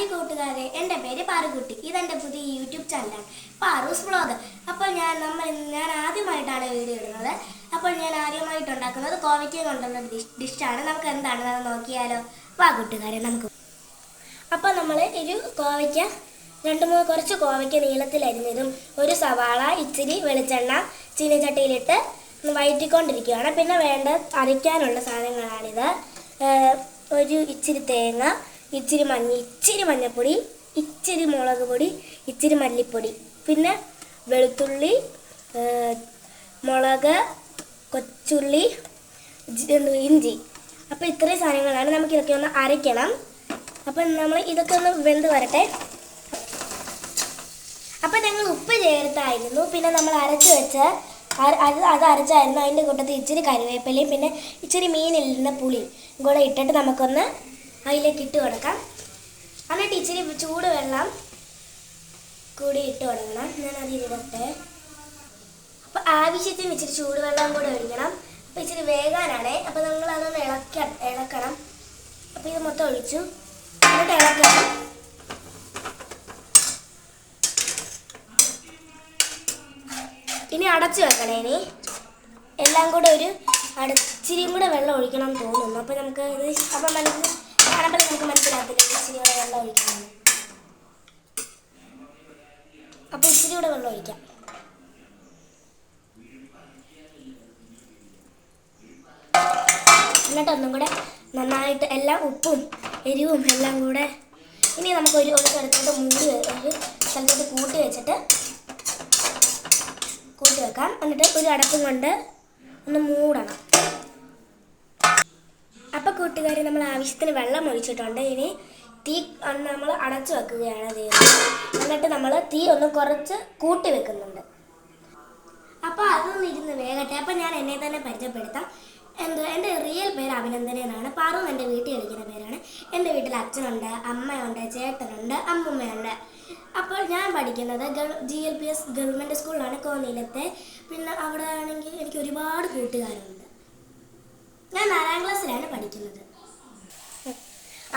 Hi കൂട്ടുകാരെ എന്റെ പേര് പാറുകുട്ടി. ഇതെന്റെ പുതിയ യൂട്യൂബ് ചാനലാണ്. പാറൂസ് ബ്ലോഗ്. അപ്പോൾ ഞാൻ നമ്മൾ ഞാൻ ആദ്യമായിട്ടാണ് വീഡിയോ ഇടുന്നത്. അപ്പോൾ ഞാൻ ആദ്യമായിട്ട് ഉണ്ടാക്കുന്നത് കോവയ്ക്ക കൊണ്ടുള്ള ഡിഷ് ഡിഷാണ്. നമുക്ക് എന്താണെന്ന് നോക്കിയാലോ? വാ കൂട്ടുകാരെ നമുക്ക് അപ്പോൾ നമ്മൾ ഒരു കോവയ്ക്ക രണ്ട് മൂന്ന് കുറച്ച് കോവയ്ക്ക നീളത്തിലരിഞ്ഞതും ഒരു സവാള ഇച്ചിരി വെളിച്ചെണ്ണ ചീനച്ചട്ടിയിലിട്ട് വയറ്റിക്കൊണ്ടിരിക്കുകയാണ്. പിന്നെ വേണ്ട അരയ്ക്കാനുള്ള സാധനങ്ങളാണിത്. ഒരു ഇച്ചിരി തേങ്ങ ഇച്ചിരി മഞ്ഞ ഇച്ചിരി മഞ്ഞൾപ്പൊടി ഇച്ചിരി മുളക് പൊടി ഇച്ചിരി മല്ലിപ്പൊടി. പിന്നെ വെളുത്തുള്ളി മുളക് കൊച്ചുള്ളി ഇഞ്ചി അപ്പോൾ ഇത്രയും സാധനങ്ങളാണ് നമുക്ക് ഇതൊക്കെ ഒന്ന് അരയ്ക്കണം. അപ്പം നമ്മൾ ഇതൊക്കെ ഒന്ന് വെന്ത് വരട്ടെ. അപ്പം ഞങ്ങൾ ഉപ്പ് ചേർത്തായിരുന്നു. പിന്നെ നമ്മൾ അരച്ച് വെച്ച് അത് അത് അരച്ചായിരുന്നു. അതിന്റെ കൂട്ടത്തിൽ ഇച്ചിരി കറിവേപ്പിലയും പിന്നെ ഇച്ചിരി മീനില്ലുന്ന പുളിയും കൂടെ ഇട്ടിട്ട് നമുക്കൊന്ന് അതിലേക്ക് ഇട്ട് കൊടുക്കാം. എന്നിട്ട് ഇച്ചിരി ചൂട് വെള്ളം കൂടി ഇട്ട് കൊടുക്കണം. ഞാൻ അത് ഇരുപത്തെ അപ്പം ആവശ്യത്തിന് ഇച്ചിരി ചൂടുവെള്ളം കൂടെ ഒഴിക്കണം. അപ്പം ഇച്ചിരി വേകാനാണേ. അപ്പം നമ്മൾ അതൊന്ന് ഇളക്ക ഇളക്കണം. അപ്പം ഇത് മൊത്തം ഒഴിച്ചു. എന്നിട്ട് ഇളക്കണം. ഇനി അടച്ചു വെക്കണേ ഇനി. എല്ലാം കൂടെ ഒരു അടച്ചിരിയും കൂടെ വെള്ളം ഒഴിക്കണം എന്ന് തോന്നുന്നു. അപ്പം നമുക്ക് ഇത് അപ്പം മനസ്സിൽ കാണുമ്പോൾ നമുക്ക് മനസ്സിലാകത്തില്ല ഇച്ചിരി കൂടെ വെള്ളം ഒഴിക്കണം. അപ്പം ഇച്ചിരി കൂടെ വെള്ളം ഒഴിക്കാം. എന്നിട്ട് ഒന്നും കൂടെ നന്നായിട്ട് എല്ലാം ഉപ്പും എരിവും എല്ലാം കൂടെ ഇനി നമുക്ക് ഒരു ഒരു സ്ഥലത്തോട്ട് മൂടി ഒരു സ്ഥലത്തോട്ട് കൂട്ടി വെച്ചിട്ട് കൂട്ടി വെക്കാം. എന്നിട്ട് ഒരു അടപ്പും കൊണ്ട് ഒന്ന് മൂടണം. അപ്പോൾ കൂട്ടുകാർ നമ്മൾ ആവശ്യത്തിന് വെള്ളം ഒഴിച്ചിട്ടുണ്ട്. ഇനി തീ നമ്മൾ അടച്ചു വെക്കുകയാണ് ചെയ്യുന്നത്. എന്നിട്ട് നമ്മൾ തീ ഒന്ന് കുറച്ച് കൂട്ടി വെക്കുന്നുണ്ട്. അപ്പോൾ അതൊന്നും ഇരുന്ന് വേഗട്ടെ അപ്പോൾ ഞാൻ എന്നെ തന്നെ പരിചയപ്പെടുത്താം. എന്റെ എന്റെ റിയൽ പേര് അഭിനന്ദന എന്നാണ്. പാറു എന്റെ വീട്ടിൽ കളിക്കുന്ന പേരാണ്. എന്റെ വീട്ടിൽ അച്ഛനുണ്ട് അമ്മയുണ്ട് ചേട്ടനുണ്ട് അമ്മുമ്മയുണ്ട്. അപ്പോൾ ഞാൻ പഠിക്കുന്നത് G L P S government സ്കൂളിലാണ് കോന്നിയിലത്തെ. പിന്നെ അവിടെ ആണെങ്കിൽ എനിക്ക് ഒരുപാട് കൂട്ടുകാരുണ്ട്. ഞാൻ നാലാം ക്ലാസ്സിലാണ് പഠിക്കുന്നത്.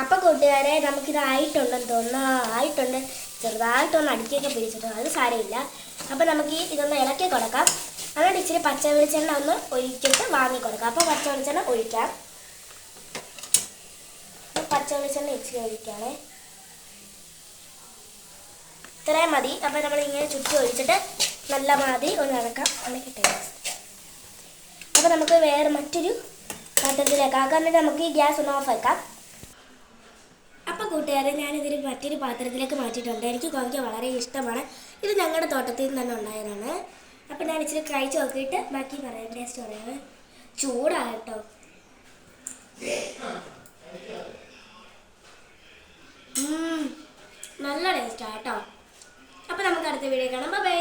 അപ്പം കൂട്ടുകാരെ നമുക്കിത് ആയിട്ടുണ്ടെന്ന് തോന്നുന്നു. ആയിട്ടുണ്ട്. ചെറുതായിട്ടൊന്ന് അടുക്കിയൊക്കെ പിടിച്ചിട്ടുണ്ട് അത് സാരമില്ല. അപ്പോൾ നമുക്ക് ഈ ഇതൊന്ന് ഇളക്കി കൊടുക്കാം. എന്നിട്ട് ഇച്ചിരി പച്ച വെളിച്ചെണ്ണ ഒന്ന് ഒഴിച്ചിട്ട് വാങ്ങി കൊടുക്കാം. അപ്പോൾ പച്ച വെളിച്ചെണ്ണ ഒഴിക്കാം. പച്ച വെളിച്ചെണ്ണ ഇച്ചിരി ഒഴിക്കാണേ. ഇത്രയും മതി. അപ്പോൾ നമ്മൾ ഇങ്ങനെ ചുറ്റി ഒഴിച്ചിട്ട് നല്ല മാതിരി ഒന്ന് ഇളക്കാം. അങ്ങനെ കിട്ടുക അപ്പോൾ നമുക്ക് വേറെ മറ്റൊരു പാത്രത്തിലേക്ക് ആക്കാൻ നമുക്ക് ഈ ഗ്യാസ് ഒന്ന് ഓഫ് ആക്കാം. അപ്പോൾ കൂട്ടുകാരെ ഞാനിതിൽ മറ്റൊരു പാത്രത്തിലേക്ക് മാറ്റിയിട്ടുണ്ട്. എനിക്ക് കോവയ്ക്ക വളരെ ഇഷ്ടമാണ്. ഇത് ഞങ്ങളുടെ തോട്ടത്തിൽ നിന്ന് തന്നെ ഉണ്ടായതാണ്. അപ്പം ഞാൻ ഇച്ചിരി കഴിച്ച് നോക്കിയിട്ട് ബാക്കി പറയാം. ടേസ്റ്റ് പറയാം. ചൂടാകട്ടോ നല്ല ടേസ്റ്റാട്ടോ അപ്പോൾ നമുക്ക് അടുത്ത വീഡിയോ കാണാം. ബൈ